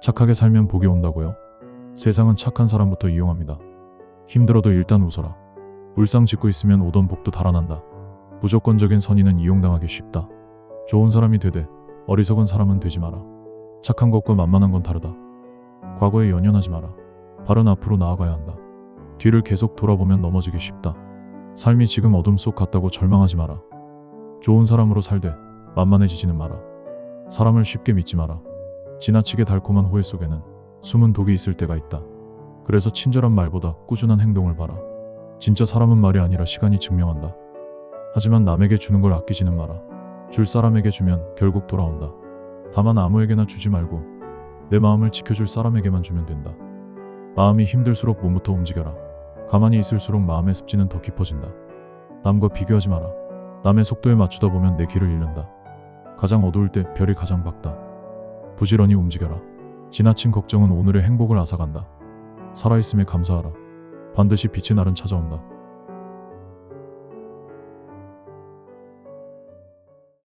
착하게 살면 복이 온다고요? 세상은 착한 사람부터 이용합니다. 힘들어도 일단 웃어라. 울상 짓고 있으면 오던 복도 달아난다. 무조건적인 선의는 이용당하기 쉽다. 좋은 사람이 되되 어리석은 사람은 되지 마라. 착한 것과 만만한 건 다르다. 과거에 연연하지 마라. 바른 앞으로 나아가야 한다. 뒤를 계속 돌아보면 넘어지기 쉽다. 삶이 지금 어둠 속 같다고 절망하지 마라. 좋은 사람으로 살되 만만해지지는 마라. 사람을 쉽게 믿지 마라. 지나치게 달콤한 호혜 속에는 숨은 독이 있을 때가 있다. 그래서 친절한 말보다 꾸준한 행동을 봐라. 진짜 사람은 말이 아니라 시간이 증명한다. 하지만 남에게 주는 걸 아끼지는 마라. 줄 사람에게 주면 결국 돌아온다. 다만 아무에게나 주지 말고 내 마음을 지켜줄 사람에게만 주면 된다. 마음이 힘들수록 몸부터 움직여라. 가만히 있을수록 마음의 습지는 더 깊어진다. 남과 비교하지 마라. 남의 속도에 맞추다 보면 내 길을 잃는다. 가장 어두울 때 별이 가장 밝다. 부지런히 움직여라. 지나친 걱정은 오늘의 행복을 앗아간다. 살아있음에 감사하라. 반드시 빛의 날은 찾아온다.